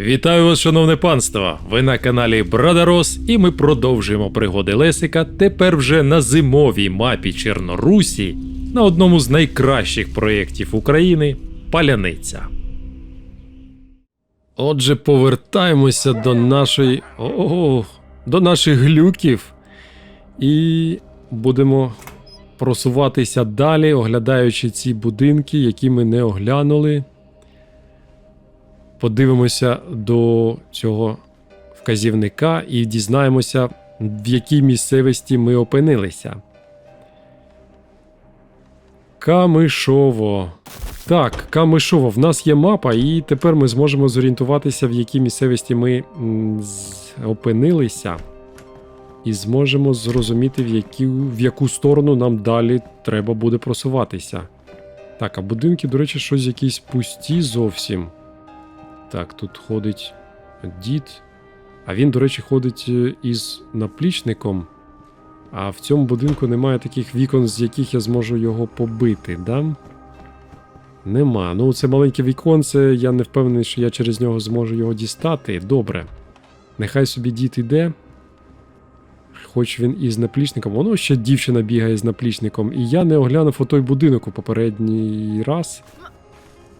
Вітаю вас, шановне панство! Ви на каналі Брадарос, і ми продовжуємо пригоди Лесика тепер вже на зимовій мапі Чорнорусі на одному з найкращих проєктів України Паляниця. Отже, повертаємося до нашої. О, до наших глюків. І будемо просуватися далі, оглядаючи ці будинки, які ми не оглянули. Подивимося до цього вказівника і дізнаємося, в якій місцевості ми опинилися. Камишово. Так, Камишово. В нас є мапа, і тепер ми зможемо зорієнтуватися, в якій місцевості ми опинилися. І зможемо зрозуміти, в, які, в яку сторону нам далі треба буде просуватися. Так, а будинки, до речі, щось якісь пусті зовсім. Так, тут ходить дід. А він, до речі, ходить е, із наплічником. А в цьому будинку немає таких вікон, з яких я зможу його побити, да? Нема. Ну, це маленьке віконце, я не впевнений, що я через нього зможу його дістати. Добре. Нехай собі дід іде. Хоч він із наплічником. Воно ще дівчина бігає з наплічником. І я не оглянув отой будинок у попередній раз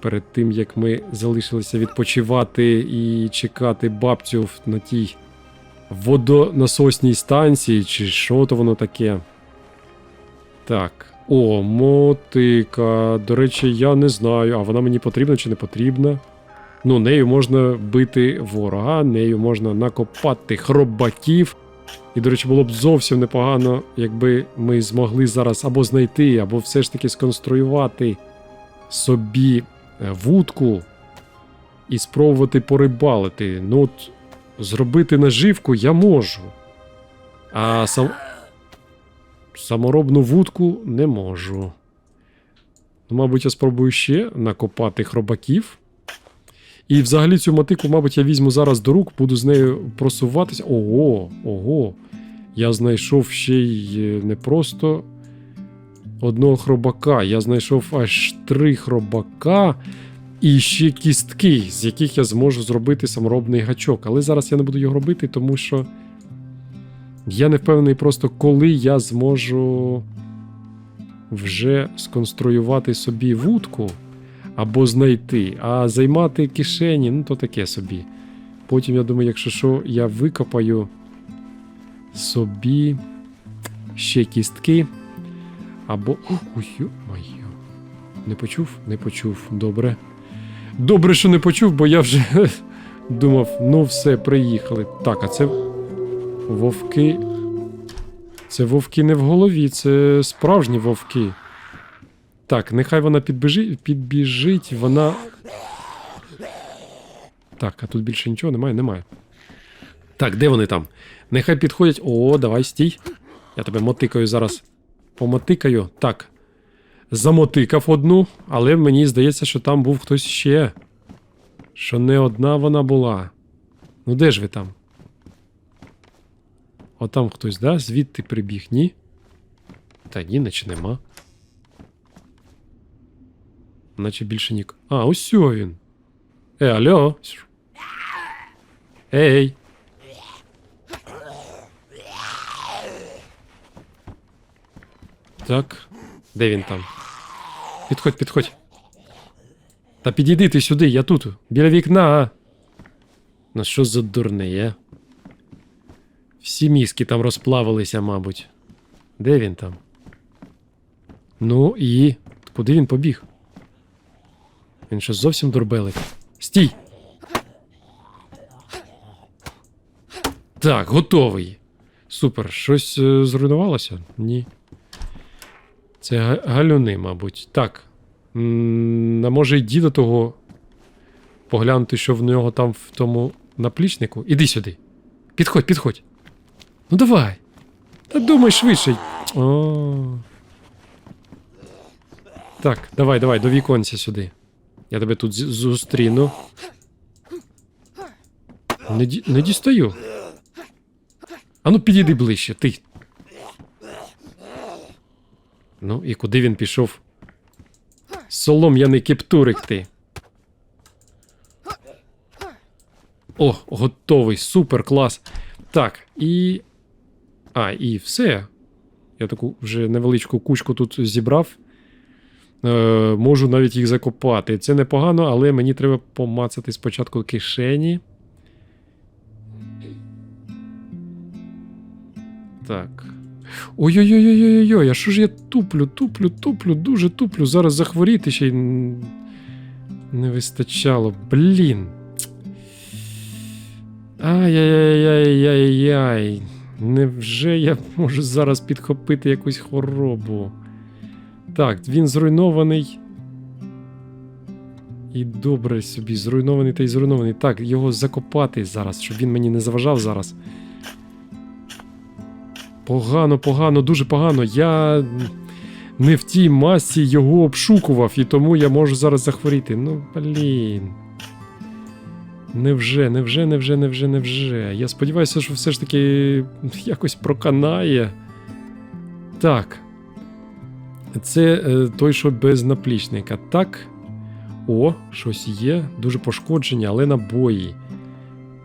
перед тим як ми залишилися відпочивати і чекати бабцю на тій водонасосній станції, чи що то воно таке. Так. О, мотика. До речі, я не знаю, а вона мені потрібна чи не потрібна. Ну, нею можна бити ворога, нею можна накопати хробаків. І, до речі, було б зовсім непогано, якби ми змогли зараз або знайти, або все ж таки сконструювати собі вудку і спробувати порибалити. Ну, от зробити наживку я можу. А сам... саморобну вудку не можу. Ну, мабуть, я спробую ще накопати хробаків. І взагалі цю мотику, мабуть, я візьму зараз до рук, буду з нею просуватися. Ого, ого. Я знайшов ще й е, не просто одного хробака. Я знайшов аж три хробака і ще кістки, з яких я зможу зробити саморобний гачок. Але зараз я не буду його робити, тому що я не впевнений просто, коли я зможу вже сконструювати собі вудку або знайти, а займати кишені, ну то таке собі. Потім, я думаю, якщо що, я викопаю собі ще кістки. Або. Ой, моє. Не почув? Не почув. Добре. Добре, що не почув, бо я вже думав, ну все, приїхали. Так, а це вовки. Це вовки не в голові, це справжні вовки. Так, нехай вона підбіжить, підбіжить, вона. Так, а тут більше нічого немає, немає. Так, де вони там? Нехай підходять. О, давай стій. Я тебе мотикаю зараз. Помотикаю. Так. Замотикав одну, але мені здається, що там був хтось ще. Що не одна вона була. Ну де ж ви там? Отам хтось, да? Звідти прибіг, ні? Та ні, наче нема. Наче більше нік. А, ось він. Е, алло. Ей. Так. Де він там? Підходь, підходь. Та підійди ти сюди, я тут, біля вікна. Ну що за дурний, а? Всі мізки там розплавилися, мабуть. Де він там? Ну і. Куди він побіг? Він що зовсім дурбелик. Стій! Так, готовий. Супер. Щось е, зруйнувалося? Ні. Це галюни, мабуть. Так. А може й діда того поглянути, що в нього там в тому наплічнику. Іди сюди. Підходь, підходь. Ну давай. Та думай швидше. О. Так, давай, давай, до віконця сюди. Я тебе тут зустріну. Не, ді... не дістаю. Ану, підійди ближче, ти. Ну, і куди він пішов? Солом'яний кептурик ти. О, готовий, супер, клас. Так, і. А, і все. Я таку вже невеличку кучку тут зібрав. Е, можу навіть їх закопати. Це непогано, але мені треба помацати спочатку кишені. Так. Ой-ой-ой-ой-ой, а що ж я туплю, туплю, туплю, дуже туплю. Зараз захворіти ще й не вистачало. Блін. Ай-яй-яй-яй-яй-яй. Невже я можу зараз підхопити якусь хворобу? Так, він зруйнований. І добре собі, зруйнований та й зруйнований. Так, його закопати зараз, щоб він мені не заважав зараз. Погано, погано, дуже погано. Я не в тій масі його обшукував, і тому я можу зараз захворіти. Ну, блін. Невже, невже, невже, невже, невже. Я сподіваюся, що все ж таки якось проканає. Так. Це е, той, що без наплічника. Так. О, щось є. Дуже пошкоджені, але набої.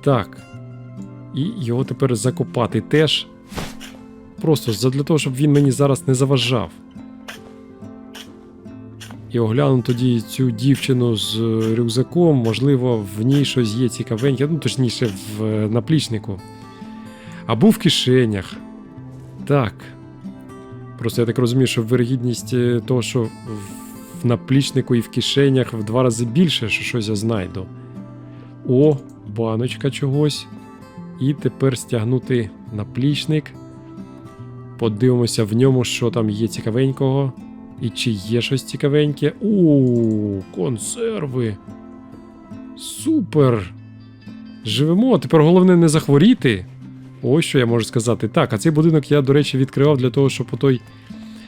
Так. І його тепер закопати теж. Просто для того, щоб він мені зараз не заважав. І огляну тоді цю дівчину з е, рюкзаком, можливо, в ній щось є цікавеньке, ну точніше, в е, наплічнику. Або в кишенях. Так. Просто я так розумію, що вирогідність е, того, що в- наплічнику і в кишенях в два рази більше, що щось я знайду. О, баночка чогось. І тепер стягнути наплічник. Подивимося в ньому, що там є цікавенького. І чи є щось цікавеньке. У, консерви. Супер. Живемо. Тепер головне не захворіти. Ось що я можу сказати. Так, а цей будинок я, до речі, відкривав для того, щоб отой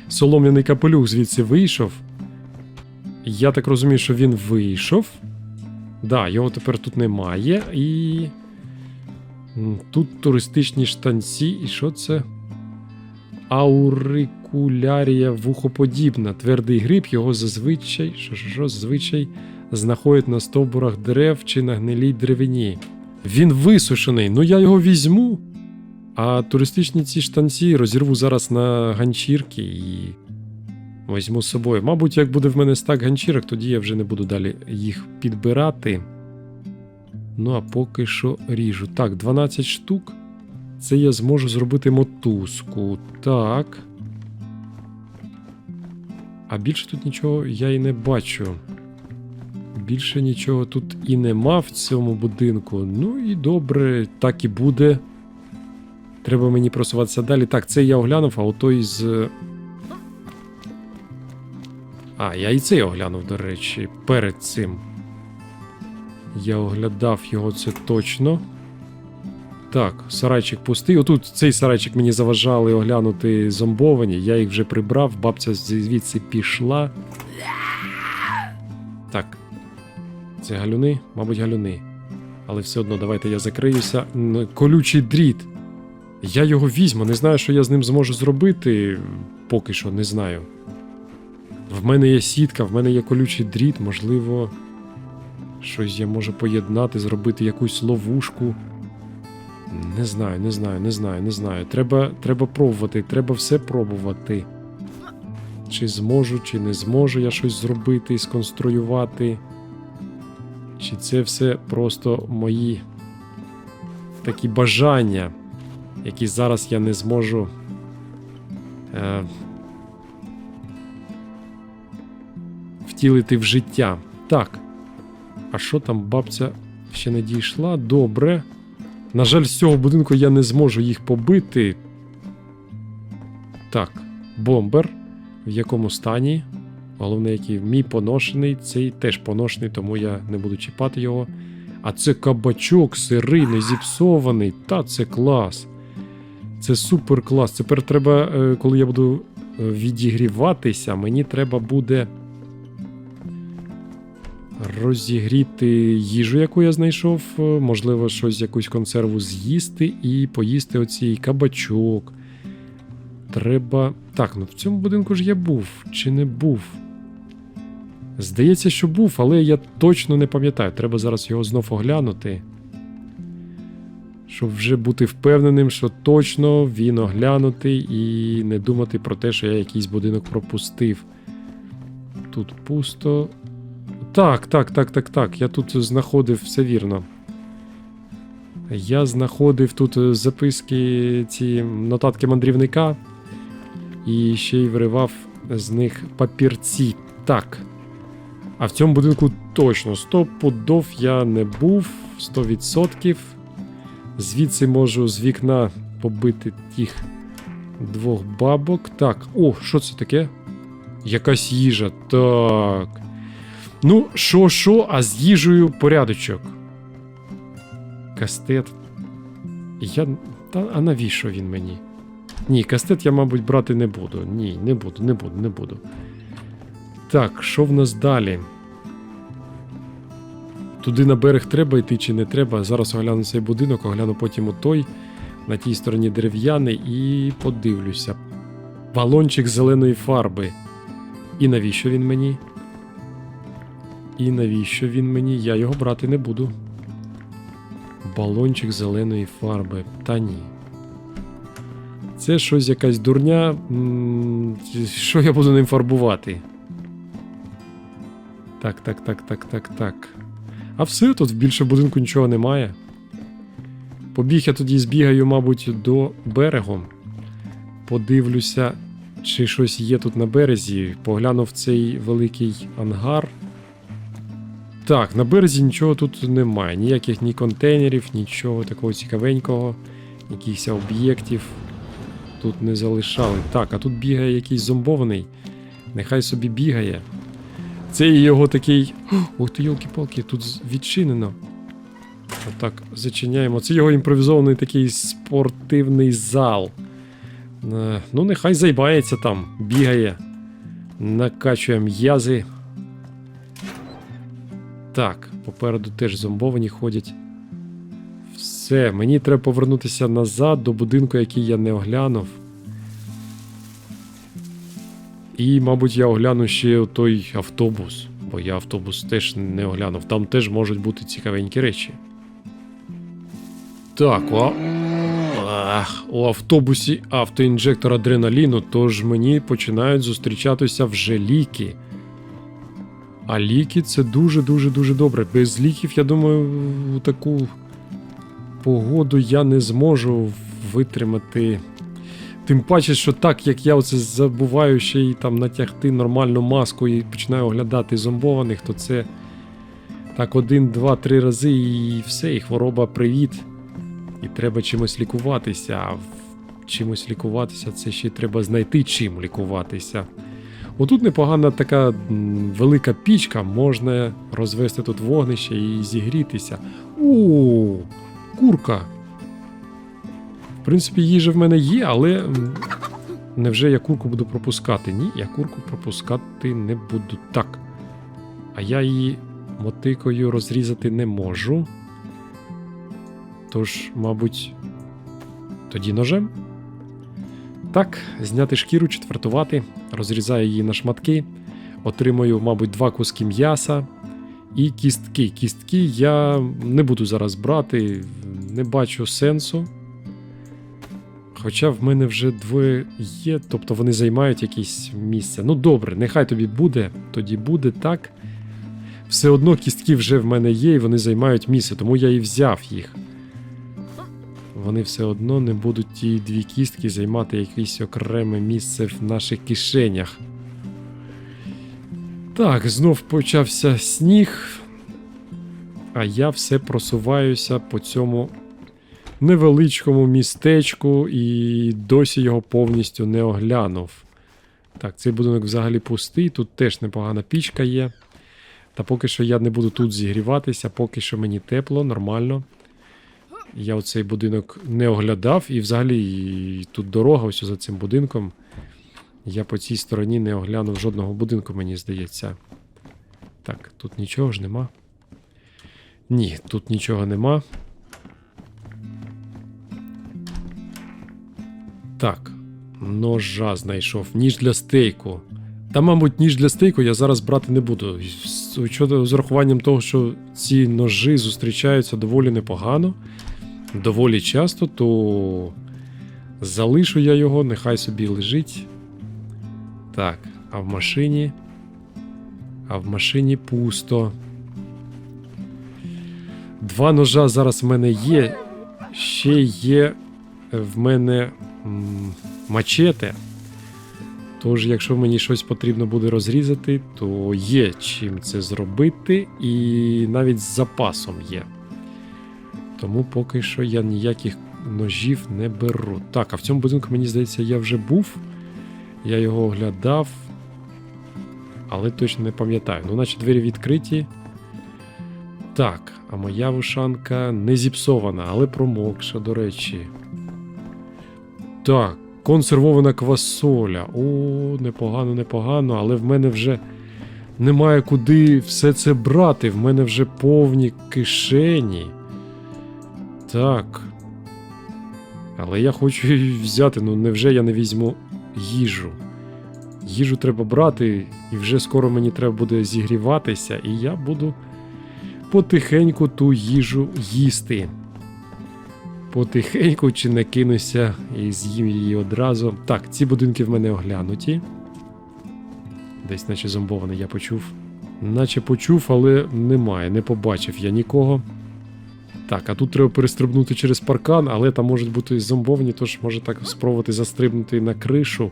солом'яний капелюх звідси вийшов. Я так розумію, що він вийшов. Да, його тепер тут немає. І. Тут туристичні штанці. І що це? Аурикулярія вухоподібна. Твердий гриб його зазвичай, що, що, що, зазвичай знаходять на стовбурах дерев чи на гнилій деревині. Він висушений, ну я його візьму. А туристичні ці штанці розірву зараз на ганчірки і візьму з собою. Мабуть, як буде в мене стак ганчірок, тоді я вже не буду далі їх підбирати. Ну а поки що ріжу. Так, 12 штук. Це я зможу зробити мотузку. Так. А більше тут нічого я і не бачу. Більше нічого тут і нема в цьому будинку. Ну і добре, так і буде. Треба мені просуватися далі. Так, це я оглянув, а отой з. А, я і цей оглянув, до речі, перед цим. Я оглядав його це точно. Так, сарайчик пустий. Отут цей сарайчик мені заважали оглянути зомбовані. Я їх вже прибрав, бабця звідси пішла. Так. Це галюни? Мабуть, галюни. Але все одно, давайте я закриюся. Колючий дріт. Я його візьму, не знаю, що я з ним зможу зробити. Поки що не знаю. В мене є сітка, в мене є колючий дріт, можливо, щось я можу поєднати, зробити якусь ловушку. Не знаю, не знаю, не знаю, не знаю. Треба, треба пробувати, треба все пробувати. Чи зможу, чи не зможу я щось зробити, сконструювати. Чи це все просто мої такі бажання, які зараз я не зможу. Е, втілити в життя. Так. А що там бабця ще не дійшла? Добре. На жаль, з цього будинку я не зможу їх побити. Так, бомбер. В якому стані? Головне, який мій поношений, цей теж поношений, тому я не буду чіпати його. А це кабачок сирий, не зіпсований. Та це клас. Це супер клас. Тепер треба, е, коли я буду е, відігріватися, мені треба буде розігріти їжу, яку я знайшов, е, можливо, щось, якусь консерву з'їсти і поїсти оцей кабачок. Треба. Так, ну в цьому будинку ж я був чи не був? Здається, що був, але я точно не пам'ятаю. Треба зараз його знов оглянути. Щоб вже бути впевненим, що точно він оглянутий і не думати про те, що я якийсь будинок пропустив. Тут пусто. Так, так, так, так, так. Я тут знаходив все вірно. Я знаходив тут е, записки, ці нотатки мандрівника і ще й виривав з них папірці. Так. А в цьому будинку точно 100 пудов я не був, 100%. Звідси можу з вікна побити тих двох бабок. Так, о, що це таке? Якась їжа. Так. Ну, що, що, а з їжею порядочок. Кастет. Я. Та а навіщо він мені? Ні, кастет я, мабуть, брати не буду. Ні, не буду, не буду, не буду. Так, що в нас далі? Туди на берег треба йти чи не треба. Зараз огляну цей будинок, огляну потім отой, на тій стороні дерев'яний і подивлюся. Балончик зеленої фарби. І навіщо він мені? І навіщо він мені? Я його брати не буду. Балончик зеленої фарби. Та ні. Це щось якась дурня. Що я буду ним фарбувати? Так, так, так, так, так, так. А все, тут більше в будинку нічого немає. Побіг я тоді збігаю, мабуть, до берегу. Подивлюся, чи щось є тут на березі. Поглянув цей великий ангар. Так, на березі нічого тут немає. Ніяких ні контейнерів, нічого такого цікавенького, якихось об'єктів тут не залишали. Так, а тут бігає якийсь зомбований. Нехай собі бігає. Це його такий. Ух ти, йолки-палки, тут відчинено. Отак, зачиняємо. Це його імпровізований такий спортивний зал. Е, Ну, нехай займається там, бігає, накачує м'язи. Так, попереду теж зомбовані ходять. Все, мені треба повернутися назад до будинку, який я не оглянув. І, мабуть, я огляну ще той автобус, бо я автобус теж не оглянув. Там теж можуть бути цікавенькі речі. Так, о, ах, у автобусі автоінжектор адреналіну, тож мені починають зустрічатися вже ліки. А ліки це дуже-дуже дуже добре. Без ліків, я думаю, у таку погоду я не зможу витримати. Тим паче, що так як я оце забуваю ще й там натягти нормальну маску і починаю оглядати зомбованих, то це так один, два, три рази і все, і хвороба привіт. І треба чимось лікуватися. А чимось лікуватися, це ще й треба знайти чим лікуватися. Отут непогана така велика пічка, можна розвести тут вогнище і зігрітися. О, курка. В принципі, їжа в мене є, але невже я курку буду пропускати? Ні, я курку пропускати не буду. Так. А я її мотикою розрізати не можу. Тож, мабуть, тоді ножем. Так, зняти шкіру, четвертувати, розрізаю її на шматки, отримую, мабуть, два куски м'яса і кістки. Кістки я не буду зараз брати, не бачу сенсу. Хоча в мене вже двоє є, тобто вони займають якесь місце. Ну добре, нехай тобі буде, тоді буде так. Все одно кістки вже в мене є, і вони займають місце, тому я і взяв їх. Вони все одно не будуть ті дві кістки займати якесь окреме місце в наших кишенях. Так, знов почався сніг. А я все просуваюся по цьому невеличкому містечку і досі його повністю не оглянув. Так, цей будинок взагалі пустий, тут теж непогана пічка є. Та поки що я не буду тут зігріватися, поки що мені тепло, нормально. Я оцей будинок не оглядав, і взагалі і тут дорога ось за цим будинком. Я по цій стороні не оглянув жодного будинку, мені здається. Так, тут нічого ж нема. Ні, тут нічого нема. Так, ножа знайшов. Ніж для стейку. Та, мабуть, ніж для стейку я зараз брати не буду. З, з урахуванням того, що ці ножи зустрічаються доволі непогано. Доволі часто, то залишу я його, нехай собі лежить. Так, а в машині. А в машині пусто. Два ножа зараз в мене є. Ще є в мене мачете. Тож, якщо мені щось потрібно буде розрізати, то є чим це зробити, і навіть з запасом є. Тому поки що я ніяких ножів не беру. Так, а в цьому будинку, мені здається, я вже був. Я його оглядав, але точно не пам'ятаю. Ну, наче двері відкриті. Так, а моя вушанка не зіпсована, але промокша, до речі. Так, консервована квасоля. О, непогано, непогано, але в мене вже немає куди все це брати. В мене вже повні кишені. Так. Але я хочу її взяти, ну невже я не візьму їжу? Їжу треба брати, і вже скоро мені треба буде зігріватися, і я буду потихеньку ту їжу їсти. Потихеньку чи не кинуся і з'їм її одразу. Так, ці будинки в мене оглянуті. Десь, наче зомбований, я почув. Наче почув, але немає, не побачив я нікого. Так, а тут треба перестрибнути через паркан, але там можуть бути зомбовані, тож може так спробувати застрибнути на кришу,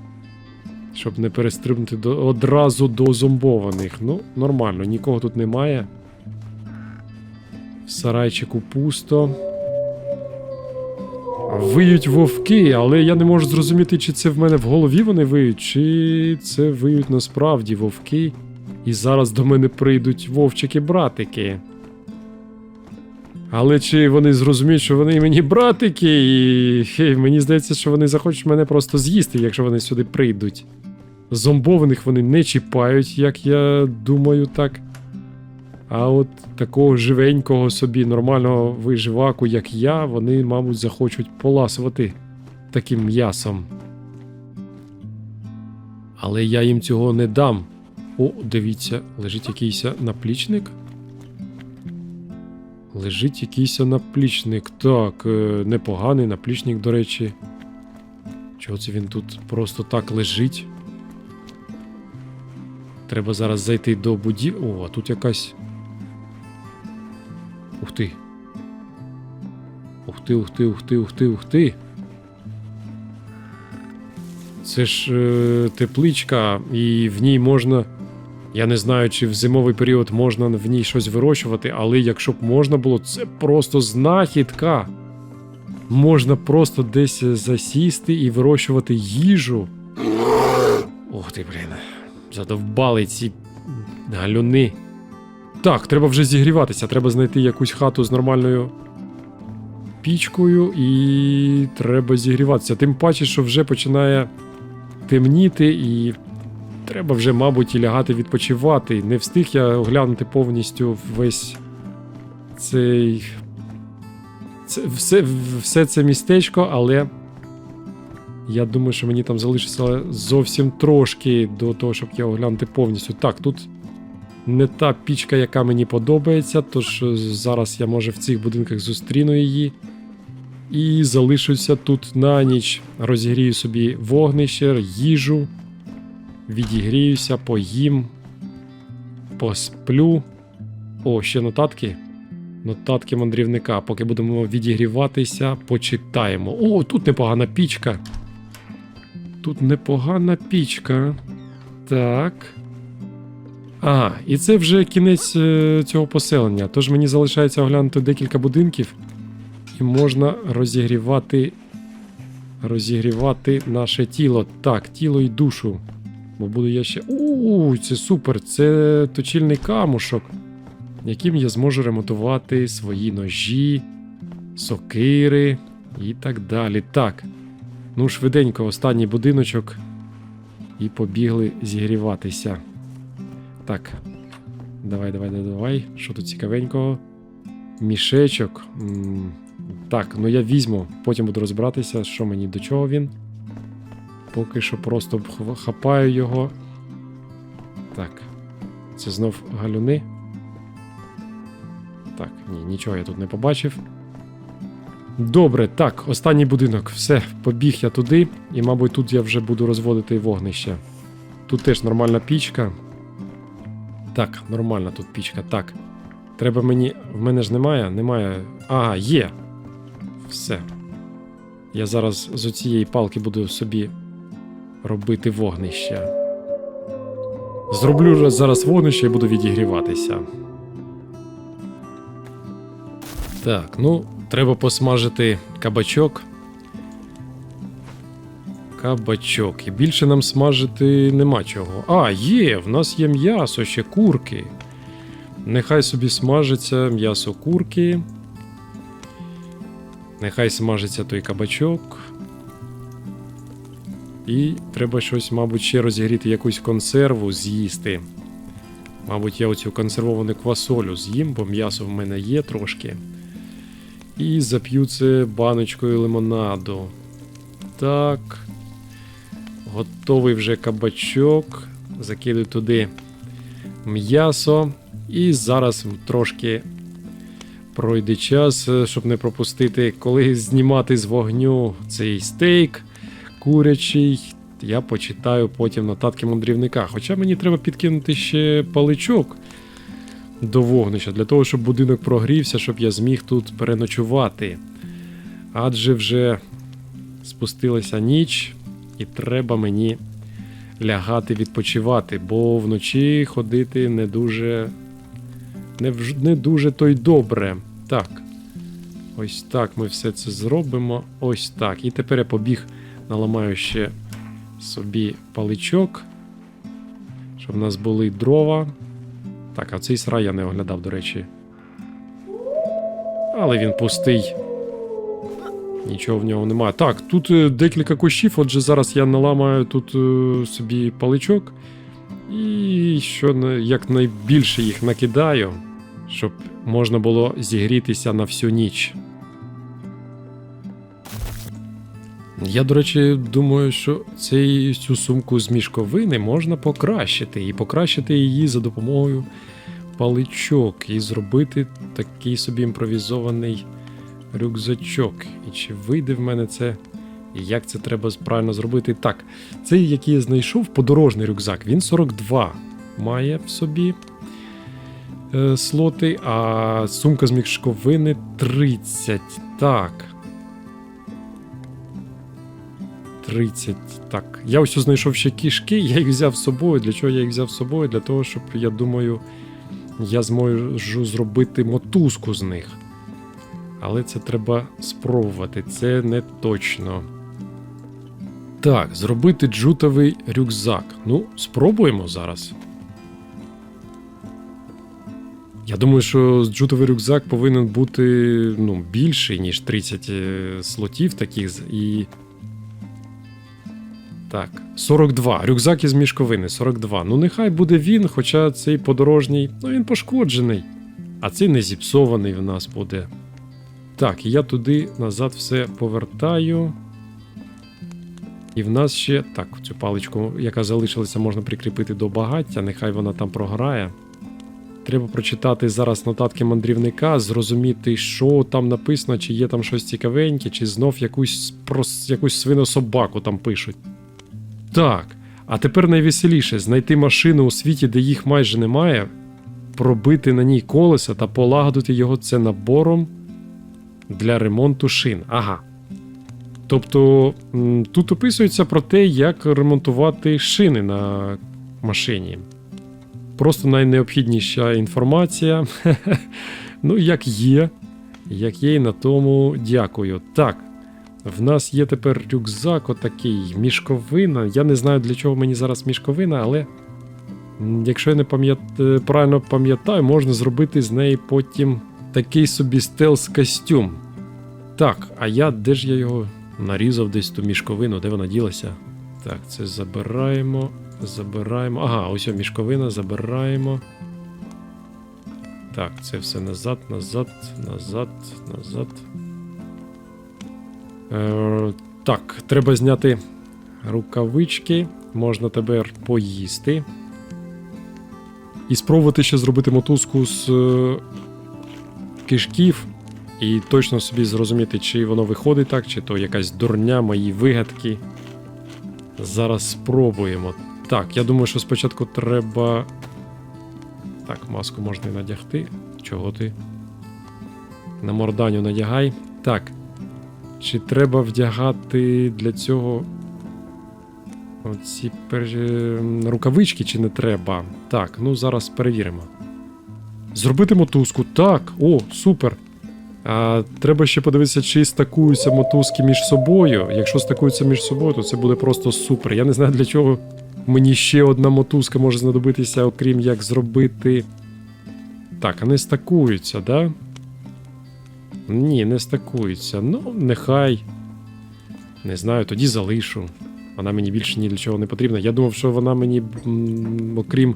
щоб не перестрибнути до, одразу до зомбованих. Ну, нормально, нікого тут немає. В сарайчику пусто. Виють вовки, але я не можу зрозуміти, чи це в мене в голові вони виють, чи це виють насправді вовки. І зараз до мене прийдуть вовчики-братики. Але чи вони зрозуміють, що вони мені братики, і мені здається, що вони захочуть мене просто з'їсти, якщо вони сюди прийдуть. Зомбованих вони не чіпають, як я думаю, так. А от такого живенького собі нормального виживаку, як я, вони, мабуть, захочуть поласувати таким м'ясом. Але я їм цього не дам. О, дивіться, лежить якийсь наплічник. Лежить якийсь наплічник. Так, е, непоганий наплічник, до речі. Чого це він тут просто так лежить? Треба зараз зайти до будів. О, а тут якась. Ух ти. Ух ти, ух ти, ух ти, ух ти, ух ти. Це ж е, тепличка, і в ній можна. Я не знаю, чи в зимовий період можна в ній щось вирощувати, але якщо б можна було, це просто знахідка. Можна просто десь засісти і вирощувати їжу. Ух ти, блін. Задовбали ці галюни. Так, треба вже зігріватися. Треба знайти якусь хату з нормальною пічкою і треба зігріватися. Тим паче, що вже починає темніти, і треба вже, мабуть, і лягати відпочивати. Не встиг я оглянути повністю весь цей. Це, все, все це містечко, але я думаю, що мені там залишиться зовсім трошки до того, щоб я оглянути повністю. Так, тут не та пічка, яка мені подобається, тож зараз я може в цих будинках зустріну її. І залишуся тут на ніч. Розігрію собі вогнище, їжу, відігріюся, поїм, посплю. О, ще нотатки. Нотатки мандрівника. Поки будемо відігріватися, почитаємо. О, тут непогана пічка. Тут непогана пічка. Так. А, і це вже кінець е, цього поселення. Тож мені залишається оглянути декілька будинків, і можна розігрівати. Розігрівати наше тіло. Так, тіло і душу. Бо буду я ще. У, це супер! Це точильний камушок, яким я зможу ремонтувати свої ножі, сокири і так далі. Так. Ну, швиденько, останній будиночок. І побігли зігріватися. Так. Давай, давай, давай. Що тут цікавенького? Мішечок. Так, ну я візьму, потім буду розбиратися, що мені до чого він. Поки що просто хапаю його. Так. Це знов галюни. Так, ні, нічого я тут не побачив. Добре, так, останній будинок. Все, побіг я туди, і, мабуть, тут я вже буду розводити вогнище. Тут теж нормальна пічка. Так, нормальна тут пічка. Так. Треба мені. В мене ж немає? Немає. Ага, є. Все. Я зараз з оцієї палки буду собі робити вогнище. Зроблю зараз вогнище і буду відігріватися. Так, ну, треба посмажити кабачок. Кабачок. І більше нам смажити нема чого. А, є, в нас є м'ясо, ще курки. Нехай собі смажиться м'ясо курки. Нехай смажиться той кабачок. І треба щось, мабуть, ще розігріти якусь консерву з'їсти. Мабуть, я оцю консервовану квасолю з'їм, бо м'ясо в мене є трошки. І зап'ю це баночкою лимонаду. Так. Готовий вже кабачок. Закидаю туди м'ясо. І зараз трошки пройде час, щоб не пропустити, коли знімати з вогню цей стейк курячий. Я почитаю потім нотатки мандрівника. Хоча мені треба підкинути ще паличок до вогнища, для того, щоб будинок прогрівся, щоб я зміг тут переночувати. Адже вже спустилася ніч, і треба мені лягати відпочивати, бо вночі ходити не дуже. Не, не дуже то й добре. Так. Ось так ми все це зробимо. Ось так. І тепер я побіг, наламаю ще собі паличок, щоб в нас були дрова. Так, а цей срай я не оглядав, до речі. Але він пустий. Нічого в нього немає. Так, тут е, декілька кущів, отже, зараз я наламаю тут е, собі паличок. І що якнайбільше їх накидаю, щоб можна було зігрітися на всю ніч. Я, до речі, думаю, що цю сумку з мішковини можна покращити, і покращити її за допомогою паличок, і зробити такий собі імпровізований рюкзачок. І чи вийде в мене це? І як це треба правильно зробити? Так, цей, який я знайшов, подорожний рюкзак, він 42 має в собі е, слоти, а сумка з мішковини 30. Так. 30. Так. Я ось знайшов ще кішки, я їх взяв з собою. Для чого я їх взяв з собою? Для того, щоб, я думаю, я зможу зробити мотузку з них. Але це треба спробувати, це не точно. Так, зробити джутовий рюкзак. Ну, спробуємо зараз. Я думаю, що джутовий рюкзак повинен бути ну, більший, ніж 30 е, слотів таких. І. Так, 42. Рюкзак із мішковини 42. Ну, нехай буде він, хоча цей подорожній, ну він пошкоджений. А цей не зіпсований в нас буде. Так, я туди назад все повертаю. І в нас ще. Так, цю паличку, яка залишилася, можна прикріпити до багаття, нехай вона там програє. Треба прочитати зараз нотатки мандрівника, зрозуміти, що там написано, чи є там щось цікавеньке, чи знов якусь, якусь свинособаку там пишуть. Так, а тепер найвеселіше знайти машину у світі, де їх майже немає, пробити на ній колеса та полагодити його це набором для ремонту шин. Ага. Тобто тут описується про те, як ремонтувати шини на машині. Просто найнеобхідніша інформація. ну, як є. Як є, і на тому дякую. Так. В нас є тепер рюкзак, отакий, мішковина. Я не знаю, для чого мені зараз мішковина, але якщо я не пам'ят... е, правильно пам'ятаю, можна зробити з неї потім такий собі стелс-костюм. Так, а я де ж я його нарізав десь ту мішковину, де вона ділася? Так, це забираємо. Забираємо. Ага, ось о, мішковина, забираємо. Так, це все назад, назад, назад, назад. Е, так, треба зняти рукавички. Можна тепер поїсти. І спробувати ще зробити мотузку з е, кишків і точно собі зрозуміти, чи воно виходить так, чи то якась дурня, мої вигадки. Зараз спробуємо. Так, я думаю, що спочатку треба. Так, маску можна і надягти. Чого ти? На морданю надягай. Так. Чи треба вдягати для цього пер... рукавички, чи не треба? Так, ну зараз перевіримо. Зробити мотузку. Так, о, супер. А, треба ще подивитися, чи стакуються мотузки між собою. Якщо стакуються між собою, то це буде просто супер. Я не знаю для чого мені ще одна мотузка може знадобитися, окрім як зробити. Так, вони стакуються, да? Ні, не стакуються. Ну, нехай. Не знаю, тоді залишу. Вона мені більше ні для чого не потрібна. Я думав, що вона мені, окрім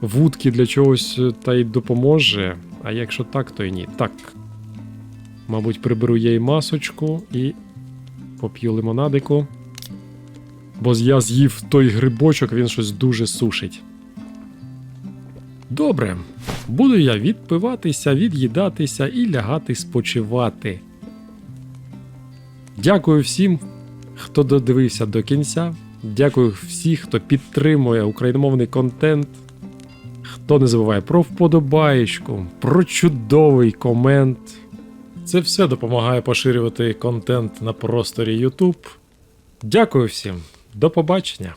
вудки, для чогось е, та й допоможе. А якщо так, то і ні. Так. Мабуть, приберу їй масочку і поп'ю лимонадику. Бо я з'їв той грибочок, він щось дуже сушить. Добре. Буду я відпиватися, від'їдатися і лягати спочивати. Дякую всім, хто додивився до кінця. Дякую всім, хто підтримує україномовний контент. Хто не забуває про вподобаєчку, про чудовий комент. Це все допомагає поширювати контент на просторі YouTube. Дякую всім, до побачення!